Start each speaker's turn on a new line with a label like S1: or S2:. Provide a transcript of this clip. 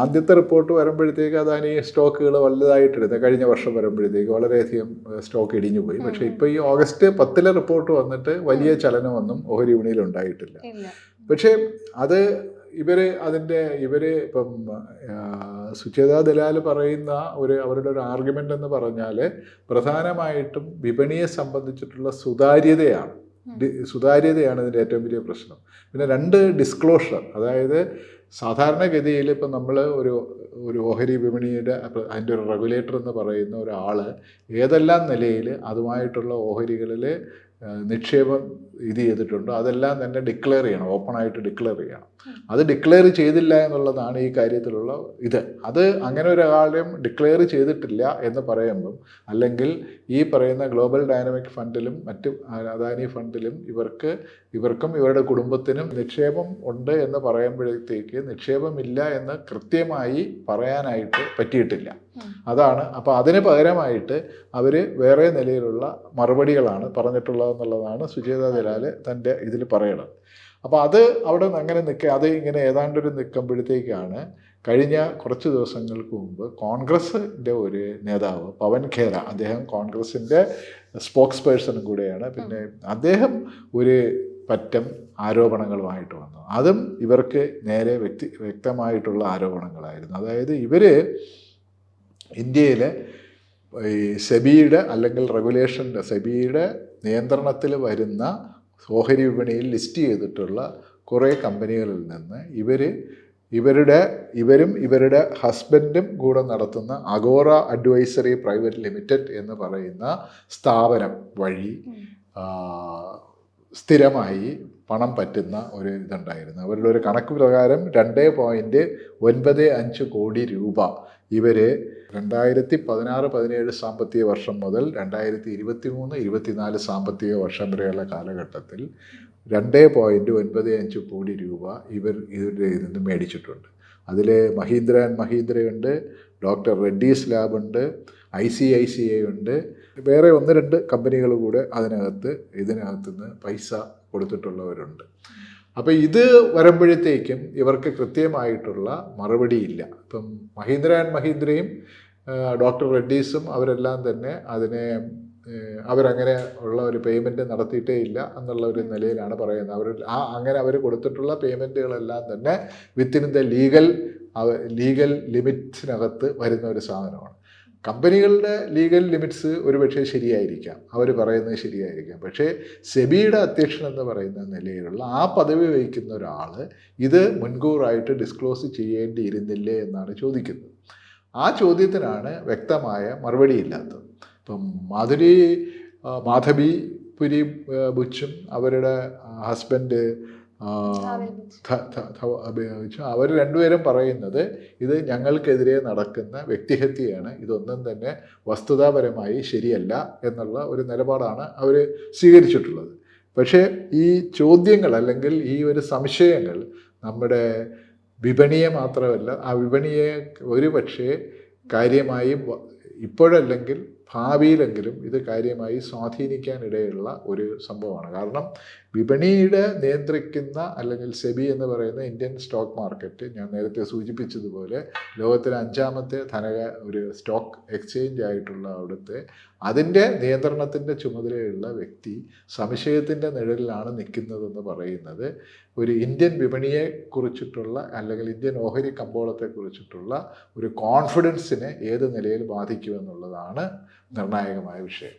S1: ആദ്യത്തെ റിപ്പോർട്ട് വരുമ്പോഴത്തേക്ക് അദാനി സ്റ്റോക്കുകൾ വലുതായിട്ടിരുന്നത് കഴിഞ്ഞ വർഷം വരുമ്പോഴത്തേക്ക് വളരെയധികം സ്റ്റോക്ക് ഇടിഞ്ഞു പോയി. പക്ഷേ ഇപ്പോൾ ഈ ഓഗസ്റ്റ് പത്തിലെ റിപ്പോർട്ട് വന്നിട്ട് വലിയ ചലനമൊന്നും ഓഹരി വിപണിയിൽ ഉണ്ടായിട്ടില്ല. പക്ഷേ അത് ഇവർ അതിന്റെ ഇവർ ഇപ്പം സുചേതാ ദലാൽ പറയുന്ന ഒരു അവരുടെ ഒരു ആർഗ്യുമെന്റ് എന്ന് പറഞ്ഞാൽ പ്രധാനമായിട്ടും വിപണിയെ സംബന്ധിച്ചിട്ടുള്ള സുതാര്യതയാണ്. സുതാര്യതയാണ് ഇതിന്റെ ഏറ്റവും വലിയ പ്രശ്നം. പിന്നെ രണ്ട് ഡിസ്ക്ലോഷർ അതായത് സാധാരണഗതിയിൽ ഇപ്പം നമ്മൾ ഒരു ഒരു ഓഹരി വിപണിയുടെ അതിന്റെ ഒരു റെഗുലേറ്റർ എന്ന് പറയുന്ന ഒരാൾ ഏതെല്ലാം നിലയിൽ അതുമായിട്ടുള്ള ഓഹരികളിൽ നിക്ഷേപം ഇത് ചെയ്തിട്ടുണ്ട് അതെല്ലാം തന്നെ ഡിക്ലെയർ ചെയ്യണം ഓപ്പണായിട്ട് ഡിക്ലെയർ ചെയ്യണം. അത് ഡിക്ലെയർ ചെയ്തില്ല എന്നുള്ളതാണ് ഈ കാര്യത്തിലുള്ള ഇത്. അത് അങ്ങനെ ഒരാളും ഡിക്ലെയർ ചെയ്തിട്ടില്ല എന്ന് പറയുമ്പം അല്ലെങ്കിൽ ഈ പറയുന്ന ഗ്ലോബൽ ഡൈനാമിക് ഫണ്ടിലും മറ്റ് അദാനി ഫണ്ടിലും ഇവർക്ക് ഇവർക്കും ഇവരുടെ കുടുംബത്തിനും നിക്ഷേപം ഉണ്ട് എന്ന് പറയുമ്പോഴത്തേക്ക് നിക്ഷേപമില്ല എന്ന് കൃത്യമായി പറയാനായിട്ട് പറ്റിയിട്ടില്ല. അതാണ്. അപ്പോൾ അതിന് പകരമായിട്ട് അവർ വേറെ നിലയിലുള്ള മറുപടികളാണ് പറഞ്ഞിട്ടുള്ളതെന്നുള്ളതാണ് സുചേത ദലാൽ തന്റെ ഇതിൽ പറയണത്. അപ്പോൾ അത് അവിടെ നിന്ന് അങ്ങനെ നിൽക്കുക അത് ഇങ്ങനെ ഏതാണ്ടൊരു നിൽക്കുമ്പോഴത്തേക്കാണ് കഴിഞ്ഞ കുറച്ച് ദിവസങ്ങൾക്ക് മുമ്പ് കോൺഗ്രസിന്റെ ഒരു നേതാവ് പവൻ ഖേര അദ്ദേഹം കോൺഗ്രസിന്റെ സ്പോക്സ് പേഴ്സണും കൂടെയാണ്. പിന്നെ അദ്ദേഹം ഒരു പറ്റം ആരോപണങ്ങളുമായിട്ട് വന്നു. അതും ഇവർക്ക് നേരെ വ്യക്തി വ്യക്തമായിട്ടുള്ള ആരോപണങ്ങളായിരുന്നു. അതായത് ഇവർ ഇന്ത്യയിലെ ഈ സെബിയുടെ അല്ലെങ്കിൽ റെഗുലേഷന്റെ സെബിയുടെ നിയന്ത്രണത്തിൽ വരുന്ന ഓഹരി വിപണിയിൽ ലിസ്റ്റ് ചെയ്തിട്ടുള്ള കുറേ കമ്പനികളിൽ നിന്ന് ഇവർ ഇവരുടെ ഇവരും ഇവരുടെ ഹസ്ബൻഡും കൂടെ നടത്തുന്ന അഗോറ അഡ്വൈസറി പ്രൈവറ്റ് ലിമിറ്റഡ് എന്ന് പറയുന്ന സ്ഥാപനം വഴി സ്ഥിരമായി പണം പറ്റുന്ന ഒരു ഇതുണ്ടായിരുന്നു. അവരുടെ ഒരു കണക്ക് പ്രകാരം രണ്ട് പോയിന്റ് ഒൻപത് അഞ്ച് കോടി രൂപ. ഇവർ രണ്ടായിരത്തി പതിനാറ് പതിനേഴ് സാമ്പത്തിക വർഷം മുതൽ രണ്ടായിരത്തി ഇരുപത്തി മൂന്ന് ഇരുപത്തിനാല് സാമ്പത്തിക വർഷം വരെയുള്ള കാലഘട്ടത്തിൽ രണ്ട് പോയിന്റ് ഒൻപത് അഞ്ച് കോടി രൂപ ഇവർ ഇവരുടെ ഇതിൽ നിന്ന് മേടിച്ചിട്ടുണ്ട്. അതിൽ മഹീന്ദ്ര ആൻഡ് മഹീന്ദ്രയുണ്ട് doctor Reddy's ലാബുണ്ട് I C I C I ഉണ്ട്. വേറെ ഒന്ന് രണ്ട് കമ്പനികൾ കൂടെ അതിനകത്ത് ഇതിനകത്ത് നിന്ന് പൈസ കൊടുത്തിട്ടുള്ളവരുണ്ട്. അപ്പോൾ ഇത് വരുമ്പോഴത്തേക്കും ഇവർക്ക് കൃത്യമായിട്ടുള്ള മറുപടിയില്ല. ഇപ്പം മഹീന്ദ്ര ആൻഡ് മഹീന്ദ്രയും ഡോക്ടർ റെഡ്ഡീസും അവരെല്ലാം തന്നെ അതിനെ അവരങ്ങനെ ഉള്ള ഒരു പേയ്മെന്റ് നടത്തിയിട്ടേ ഇല്ല എന്നുള്ള ഒരു നിലയിലാണ് പറയുന്നത്. അവർ ആ അങ്ങനെ അവർ കൊടുത്തിട്ടുള്ള പേയ്മെന്റുകളെല്ലാം തന്നെ വിത്തിൻ ദ ലീഗൽ ലീഗൽ ലിമിറ്റ്സിനകത്ത് വരുന്ന ഒരു സാധനമാണ്. കമ്പനികളുടെ ലീഗൽ ലിമിറ്റ്സ് ഒരുപക്ഷെ ശരിയായിരിക്കാം. അവർ പറയുന്നത് ശരിയായിരിക്കാം. പക്ഷേ സെബിയുടെ അധ്യക്ഷൻ എന്ന് പറയുന്ന നിലയിലുള്ള ആ പദവി വഹിക്കുന്ന ഒരാൾ ഇത് മുൻകൂറായിട്ട് ഡിസ്ക്ലോസ് ചെയ്യേണ്ടിയിരുന്നില്ലേ എന്നാണ് ചോദിക്കുന്നത്. ആ ചോദ്യത്തിനാണ് വ്യക്തമായ മറുപടി ഇല്ലാത്തത് ഇപ്പം മാധുരി മാധവി പുരി ബുച്ചും അവരുടെ ഹസ്ബൻഡ് ഉപയോഗിച്ചു അവർ രണ്ടുപേരും പറയുന്നത് ഇത് ഞങ്ങൾക്കെതിരെ നടക്കുന്ന വ്യക്തിഹത്യയാണ്. ഇതൊന്നും തന്നെ വസ്തുതാപരമായി ശരിയല്ല എന്നുള്ള ഒരു നിലപാടാണ് അവർ സ്വീകരിച്ചിട്ടുള്ളത്. പക്ഷേ ഈ ചോദ്യങ്ങൾ അല്ലെങ്കിൽ ഈ ഒരു സംശയങ്ങൾ നമ്മുടെ വിപണിയെ മാത്രമല്ല ആ വിപണിയെ ഒരു പക്ഷേ കാര്യമായി ഇപ്പോഴല്ലെങ്കിൽ ഭാവിയിലെങ്കിലും ഇത് കാര്യമായി സ്വാധീനിക്കാനിടയുള്ള ഒരു സംഭവമാണ്. കാരണം വിപണിയുടെ നിയന്ത്രിക്കുന്ന അല്ലെങ്കിൽ സെബി എന്ന് പറയുന്ന ഇന്ത്യൻ സ്റ്റോക്ക് മാർക്കറ്റ് ഞാൻ നേരത്തെ സൂചിപ്പിച്ചതുപോലെ ലോകത്തിലെ അഞ്ചാമത്തെ ധനക ഒരു സ്റ്റോക്ക് എക്സ്ചേഞ്ച് ആയിട്ടുള്ള അവിടുത്തെ അതിന്റെ നിയന്ത്രണത്തിന്റെ ചുമതലയുള്ള വ്യക്തി സംശയത്തിന്റെ നിഴലിലാണ് നിൽക്കുന്നതെന്ന് പറയുന്നത്. ഒരു ഇന്ത്യൻ വിപണിയെ കുറിച്ചിട്ടുള്ള അല്ലെങ്കിൽ ഇന്ത്യൻ ഓഹരി കമ്പോളത്തെ കുറിച്ചിട്ടുള്ള ഒരു കോൺഫിഡൻസിനെ ഏത് നിലയിൽ ബാധിക്കുമെന്നുള്ളതാണ് നിർണായകമായ വിഷയം